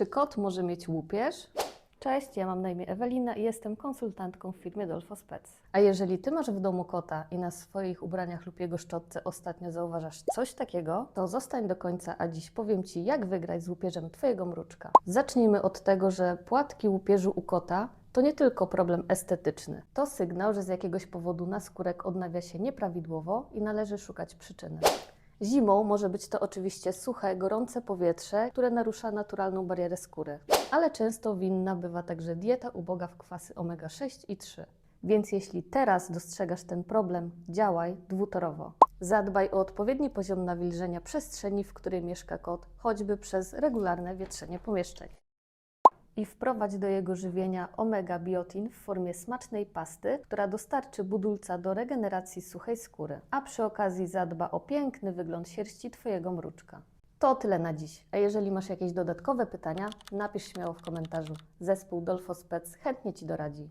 Czy kot może mieć łupież? Cześć, ja mam na imię Ewelina i jestem konsultantką w firmie Dolfo Spec. A jeżeli Ty masz w domu kota i na swoich ubraniach lub jego szczotce ostatnio zauważasz coś takiego, to zostań do końca, a dziś powiem Ci, jak wygrać z łupieżem Twojego mruczka. Zacznijmy od tego, że płatki łupieżu u kota to nie tylko problem estetyczny. To sygnał, że z jakiegoś powodu naskórek odnawia się nieprawidłowo i należy szukać przyczyny. Zimą może być to oczywiście suche, gorące powietrze, które narusza naturalną barierę skóry, ale często winna bywa także dieta uboga w kwasy omega-6 i 3. Więc jeśli teraz dostrzegasz ten problem, działaj dwutorowo. Zadbaj o odpowiedni poziom nawilżenia przestrzeni, w której mieszka kot, choćby przez regularne wietrzenie pomieszczeń i wprowadź do jego żywienia omega-biotin w formie smacznej pasty, która dostarczy budulca do regeneracji suchej skóry, a przy okazji zadba o piękny wygląd sierści Twojego mruczka. To tyle na dziś, a jeżeli masz jakieś dodatkowe pytania, napisz śmiało w komentarzu. Zespół Dolfo Spec chętnie Ci doradzi.